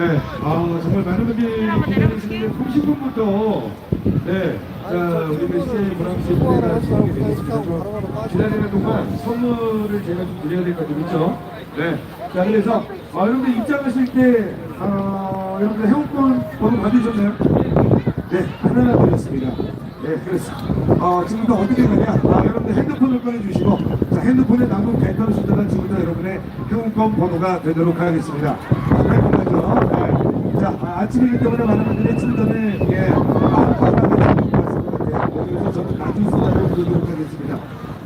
네, 아, 정말 많은 분들이 기다리시는데 30분부터 네, 자, 우리 진행이 되겠습니다. 좀 기다리는 동안 선물을 제가 좀 드려야 될 것 같아요. 그렇죠? 네. 자, 그래서 아, 여러분들 입장하실 때 아, 여러분들 회원권 번호 받으셨나요? 네, 하나나 드렸습니다. 네, 그렇습니다. 어, 지금부터 어떻게 되냐? 아, 여러분들 핸드폰을 꺼내주시고, 자, 핸드폰에 남은 배터리 숫자가 지금부터 여러분의 회원권 번호가 되도록 하겠습니다. 아? 네. 자, 아, 아침이기 때문에 많은 분들이 예, 아, 잡는 것 같습니다. 네, 그래서 저는 낮은 숫자를 드리도록 하겠습니다.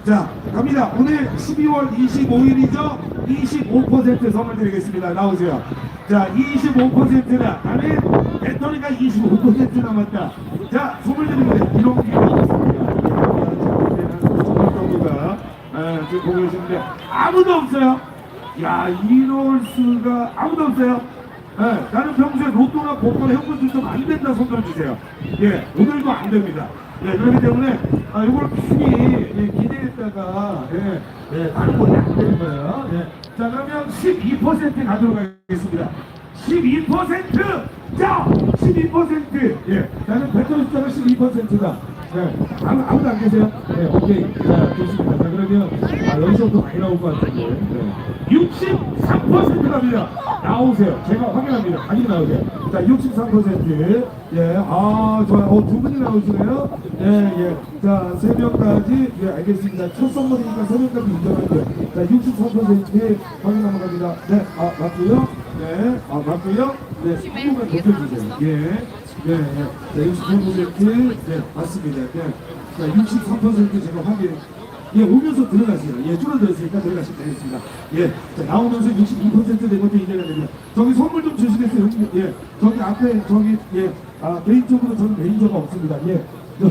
자, 갑니다. 오늘 12월 25일이죠? 25% 선물 드리겠습니다. 나오세요. 자, 25%나 나는 배터리가 25% 남았다. 자, 선물 드립니다. 이런 기회가 있습니다. 아, 지금 보고 계시는데 아무도 없어요. 야, 이럴 수가 아무도 없어요. 예, 나는 평소에 로또나 복권 현금 주점 안 된다 손 들어주세요. 예, 오늘도 안 됩니다. 예, 그렇기 때문에 아, 이걸 괜히 예, 기대했다가 예, 예, 다른 거안 되는 거예요. 예. 자, 그러면 12% 가도록 하겠습니다. 12%! 자! 12%! 예. 나는 배터리 숫자가 12%다. 네. 아무, 아무도 안 계세요? 네, 오케이. 자, 좋습니다. 자, 그러면, 아, 여기서부터 많이 나올 것 같은데. 네. 63% 갑니다. 나오세요. 제가 확인합니다. 확인 나오세요. 자, 63%. 예, 아, 좋아요. 어, 두 분이 나오시네요. 예, 예. 자, 세 명까지, 예, 알겠습니다. 첫 선물이니까 세 명까지 인정할게요. 자, 63% 확인 한번 갑니다. 네, 아, 맞고요. 네, 아, 맞고요. 네, 한번만 높여주세요. 예. 예, 예. 자, 63% 네, 맞습니다. 네. 자, 63% 제가 확인. 예, 오면서 들어가세요. 예, 줄어들었으니까 들어가시면 되겠습니다. 예, 자, 나오면서 62%된 것도 인정이 됩니다. 저기 선물 좀 주시겠어요? 예, 저기 앞에, 저기, 예, 아, 개인적으로 저는 매니저가 없습니다. 예, 저,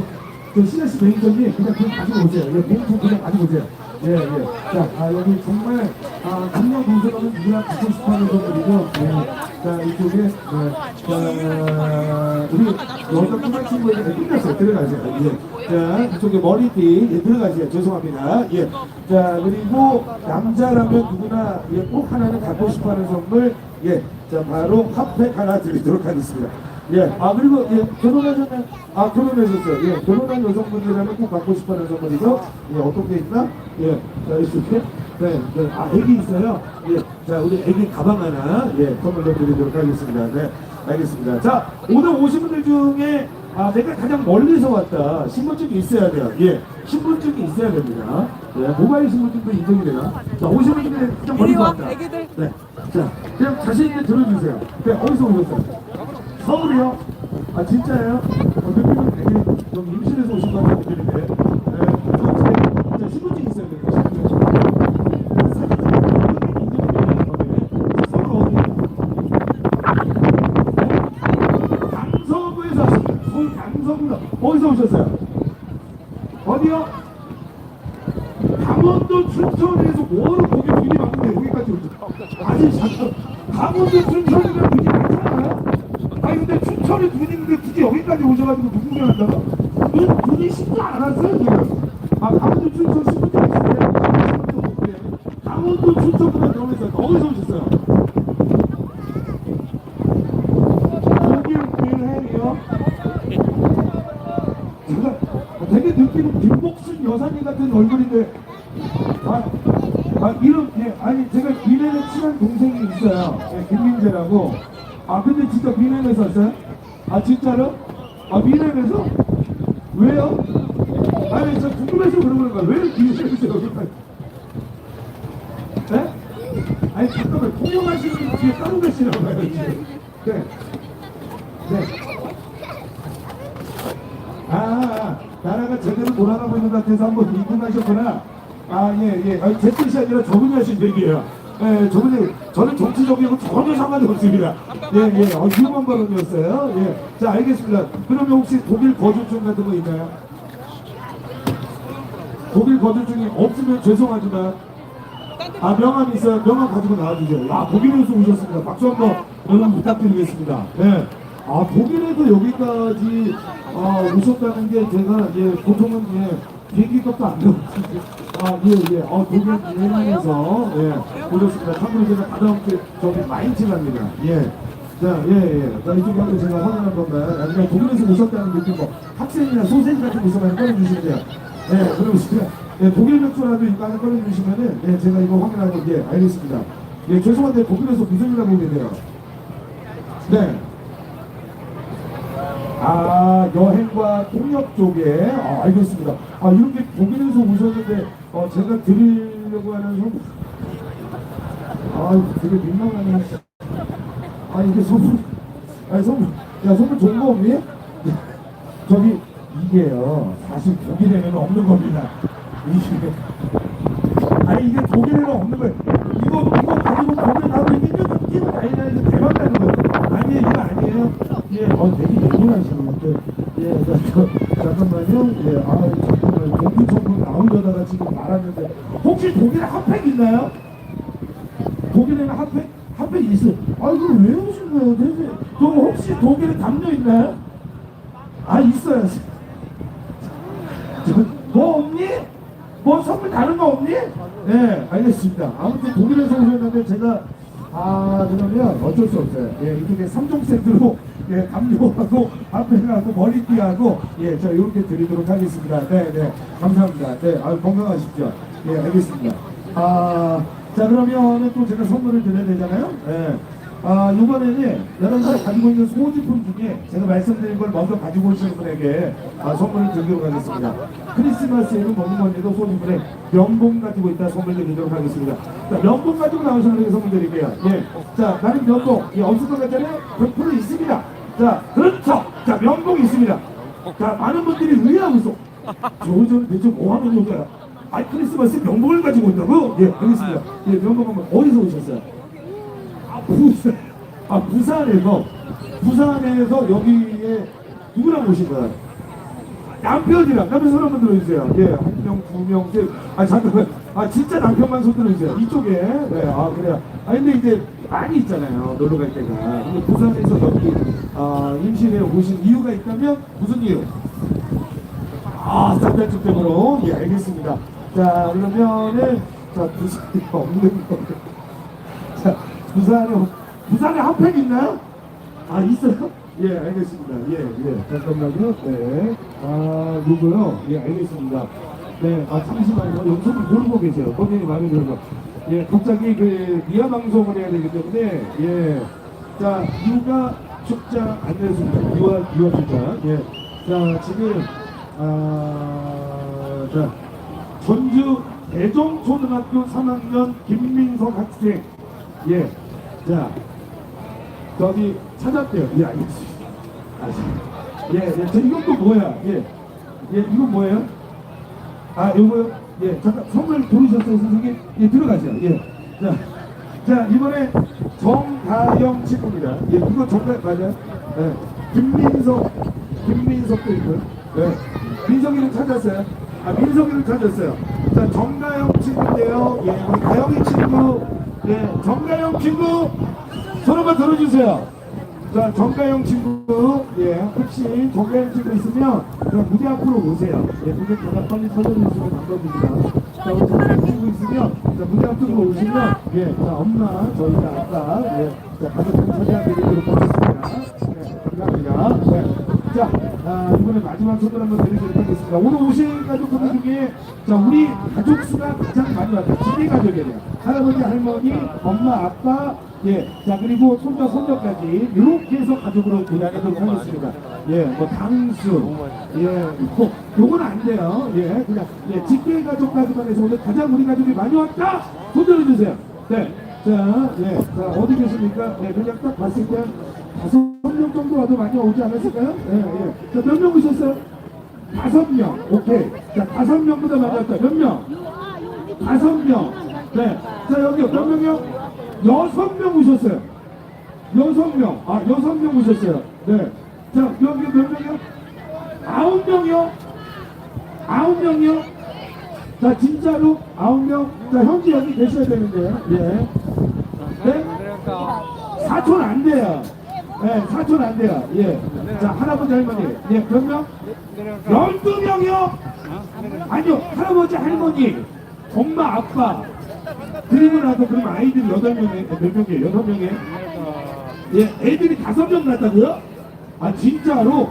저 시나씨 매니저님 그냥 그냥 가지고 오세요. 예, 봉투 그냥 가지고 오세요. 예, 예. 자, 아, 여기 정말, 아, 남녀 동서는 누구나 갖고 싶어 하는 선물이고, 예. 자, 이쪽에, 네. 자, 우리 여자 꼬마 친구에게 끝났어요. 들어가세요. 예. 자, 이쪽에 머리띠, 예, 들어가세요. 죄송합니다. 예. 자, 그리고 남자라면 누구나, 예, 꼭 하나는 갖고 싶어 하는 선물, 예. 자, 바로 핫팩 하나 드리도록 하겠습니다. 예. 아, 그리고, 예, 결혼하셨나요? 아, 결혼하셨어요. 예. 결혼한 여성분들이라면 꼭 갖고 싶어 하는 선물이죠. 예, 어떤 게 있나? 예. 자, 이렇게. 네, 네. 아, 애기 있어요? 예. 자, 우리 애기 가방 하나, 예, 선물로 드리도록 하겠습니다. 네. 알겠습니다. 자, 오늘 오신 분들 중에, 아, 내가 가장 멀리서 왔다. 신분증이 있어야 돼요. 예. 신분증이 있어야 됩니다. 예. 모바일 신분증도 인정이 돼요. 자, 오신 분들 가장 멀리서 왔다. 네. 자, 그냥 자신 있게 들어주세요. 네, 어디서 오셨어요? 서울이요? 아 진짜예요? 어, 느낌은 되게 좀 임신해서 오신 것 같은 느낌인데 네. 어디서 오셨어요? 어디요? 강원도 춘천에서 뭐로 고객 비리 받는데 여기까지 오셨어요? 아니 잠깐 강원도 강원도 춘천보다 경에서 어디서 오셨어요? 독일 비행이요. 제가 되게 느끼는 김복순 여사님 같은 얼굴인데 아, 아 이런 예 아니 제가 미래에 친한 동생이 있어요 예, 김민재라고 아 근데 진짜 미래에서 왔어요? 아 진짜로? 아 미래에서? 왜요? 아니 저 궁금해서 물어보는 거야 왜 미래에서 여기까지 네? 아니 잠깐만 통역하시는 분 뒤에 따로 계시나 봐요 지금 네 네. 아, 아, 나라가 제대로 돌아가고 있는 것 같아서 한번 입문하셨구나. 아, 예, 예. 아니, 제 뜻이 아니라 저분이 하신 얘기예요. 예, 저분이, 저는 정치적이고 전혀 상관이 없습니다. 예, 예. 어, 휴먼 발언이었어요. 예. 자, 알겠습니다. 그러면 혹시 독일 거주증 같은 거 있나요? 독일 거주증이 없으면 죄송하지만 아 명함 있어요. 명함 가지고 나와주세요. 아 독일에서 오셨습니다. 박수 한번 여러분 부탁드리겠습니다. 네. 아 독일에서 여기까지 아, 오셨다는 게 제가 예 보통은 예 비행기 값도 안 들어. 아예 예. 어 독일 여행에서 예 오셨습니다. 참고로 제가 다다음 주에 저기 마인츠 갑니다. 예. 자, 예, 예. 자, 이쪽에 한번 제가 확인한 건가요? 아니면 독일에서 오셨다는 느낌, 뭐, 학생이나 소세지 같은 거 있으면 꺼내주시면 돼요. 예, 그럼 제가, 예, 독일 맥주라도 이거 하나 꺼내주시면은, 예, 제가 이거 확인하고, 예, 알겠습니다. 예, 죄송한데, 독일에서 무슨 일 하고 계세요? 네. 아, 여행과 통역 쪽에, 아, 알겠습니다. 아, 이렇게 독일에서 오셨는데, 어, 제가 드리려고 하는 선 아, 되게 민망하네. 아 이게 선물 아니 선물 야 선물 좋은 거 없니? 저기 이게요 사실 독일에는 없는 겁니다 이게 아니 이게 독일에는 없는 거예요 이거 이거 가지고 독일 가고 이게 좀 끼고 다니나 해서 대박 나는 거예요 아니에요 이거 아니에요 예 어 되게 예민하시는데 예 저, 저, 잠깐만요 예 아 잠깐만 공기청소 나오려다가 지금 말았는데 혹시 독일에 핫팩 있나요? 독일에는 핫팩? 핫팩 있어요. 아, 이거 왜 오신 거예요, 대체? 저 혹시 독일에 담요 있나요? 아, 있어요. 저, 뭐 없니? 뭐 선물 없니? 네, 알겠습니다. 아무튼 독일에서 오셨는데 제가 아 그러면 어쩔 수 없어요. 예, 이쪽에 3종 세트로 예, 담요하고 핫팩하고 머리띠하고 예, 저 이렇게 드리도록 하겠습니다. 네, 네, 감사합니다. 네, 아 건강하십시오. 예, 알겠습니다. 아, 자 그러면은 또 제가 선물을 드려야 되잖아요. 예. 아, 이번에는 여러분들 가지고 있는 소지품 중에 제가 말씀드린 걸 먼저 가지고 오시는 분에게 아, 선물을 드리도록 하겠습니다. 크리스마스에는 먹는 건데도 소지품에 명봉 가지고 있다 선물 드리도록 하겠습니다. 자, 명봉 가지고 나오시는 분에게 선물 드릴게요. 예. 자, 나는 명봉. 예, 없을 것 같잖아요? 100% 있습니다. 자, 그렇죠. 자, 명봉 있습니다. 자, 많은 분들이 의아하고 있어. 저저 대체 뭐 하는 요가야? 아, 크리스마스 명봉을 가지고 있다고? 예, 알겠습니다. 예, 명봉 한번 어디서 오셨어요? 아, 부산. 아, 부산에서, 부산에서 여기에 누구랑 오신 거야? 남편이랑, 남편 손 한번 들어주세요. 예, 한 명, 두 명, 세 아, 잠깐만. 아, 진짜 남편만 손 들어주세요. 이쪽에. 네, 아, 그래요. 아, 근데 이제 많이 있잖아요. 놀러 갈 때가. 근데 부산에서 여기, 아, 임신에 오신 이유가 있다면 무슨 이유? 아, 쌍달집 때문에. 예, 알겠습니다. 자, 그러면은, 자, 부산이 없는 거. 자, 부산에, 부산에 핫팩 있나요? 아, 있어요? 예, 알겠습니다. 예, 예. 잠깐만요. 네. 아, 요거요? 예, 알겠습니다. 네, 아, 잠시만요. 영상을 모르고 계세요. 본인이 드는 거. 예, 갑자기 그, 미아 방송을 해야 되기 때문에, 예. 자, 육아 축장 안내했습니다. 유아, 유아 축장. 예. 자, 지금, 아, 자, 전주 대정초등학교 3학년 김민석 학생. 예. 자, 저기 찾았대요. 예, 알겠습니다. 아, 예, 예. 저또 뭐야? 예. 예, 이건 뭐예요? 아, 요거요? 예, 잠깐 선물 고르셨어요, 선생님? 예, 들어가세요. 예. 자, 자, 이번에 정다영 친구입니다. 예, 이거 정말 맞아요? 예. 김민석, 김민석도 있고요. 예. 민석이는 찾았어요? 아, 민석이를 찾았어요. 자, 정가영 친구인데요. 예, 우리 가영이 친구. 예, 정가영 친구. 손 한번 들어주세요. 자, 정가영 친구. 예, 혹시 정가영 친구 있으면 그냥 무대 앞으로 오세요. 예, 무대 가다 빨리 설명해주시면 감사드립니다. 자, 우리 정가영 친구 있으면 자, 무대 앞으로 오시면 예, 자, 엄마, 저희가 아까 예, 자, 가족들 찾아드리도록 하겠습니다. 네, 감사합니다. 네. 자, 아, 이번에 마지막 선물 한번 드리도록 하겠습니다. 오늘 오신 가족분들 중에 자, 우리 가족 수가 가장 많이 왔다. 지대 가족이에요. 할아버지, 할머니, 엄마, 아빠, 예, 자 그리고 손자, 손녀까지 이렇게 해서 가족으로 대하도록 하겠습니다. 예, 뭐 당수, 예, 뭐 요건 안 돼요. 예, 그냥 예, 직계 가족까지만 해서 오늘 가장 우리 가족이 많이 왔다. 손 들어주세요. 네, 자, 예, 자 어디 계십니까? 네, 그냥 딱 봤을 때 다섯 명 정도 와도 많이 오지 않았을까요? 예, 예. 자, 몇 명 오셨어요? 다섯 명. 오케이. 자, 다섯 명보다 많이 왔다. 몇 명? 다섯 명. 네. 자, 여기 몇 명이요? 여섯 명 오셨어요. 여섯 명. 아, 여섯 명 오셨어요. 네. 자, 여기 몇 명이요? 아홉 명이요? 아홉 명이요? 자, 진짜로 아홉 명. 자, 현재 여기 계셔야 되는데요. 예. 네? 그러니까 사촌 안 돼요. 예, 사촌 안 돼요. 예. 자, 할아버지, 할머니. 예, 몇 명? 열두 명이요? 아니요, 할아버지, 할머니, 엄마, 아빠. 그리고 나서 그럼 아이들 여덟 명에, 몇 명이에요? 여섯 명에? 예, 애들이 다섯 명 났다고요? 아, 진짜로?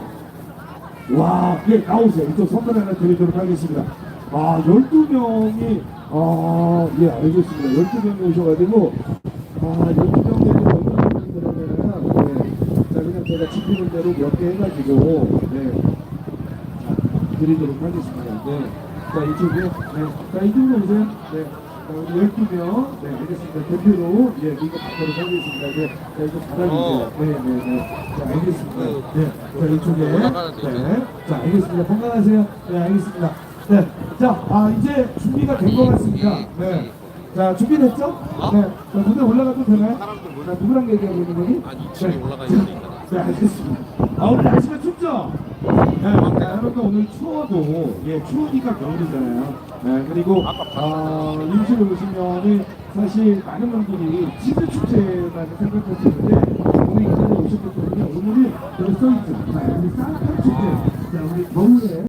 와, 예, 나오세요. 이쪽 선물 하나 드리도록 하겠습니다. 아, 12명이, 아, 예, 알겠습니다. 12명이 오셔가지고, 아, 12명이 어떤 분들이냐면, 네. 자, 그냥 제가 지키는 대로 몇 개 해가지고, 네. 자, 드리도록 하겠습니다. 네. 자, 이쪽에, 네. 자, 이쪽으로 오세요. 네. 자, 우리 12명, 네, 알겠습니다. 대표로, 예, 이거 받도록 하겠습니다. 네. 자, 이거 받아주세요. 네, 네, 네. 자, 알겠습니다. 네. 자, 이쪽에. 네. 자, 알겠습니다. 건강하세요. 네, 알겠습니다. 네. 자, 아, 이제 준비가 된 것 같습니다. 네. 자, 준비됐죠? 네. 자, 무대 올라가도 되나요? 자, 누구랑 얘기하고 있는 거니? 아니, 지금 올라가 있으니까. 네, 알겠습니다. 아, 오늘 날씨가 춥죠? 네, 여러분 오늘 추워도, 예, 추우니까 겨울이잖아요. 네, 그리고, 아, 임실에 오시면은 사실 많은 분들이 치즈 축제만 생각하시는데, 오늘 이 자리에 오셨기 때문에 오늘은 여기 써있죠. 자, 우리 산타 축제. 자, 우리 겨울에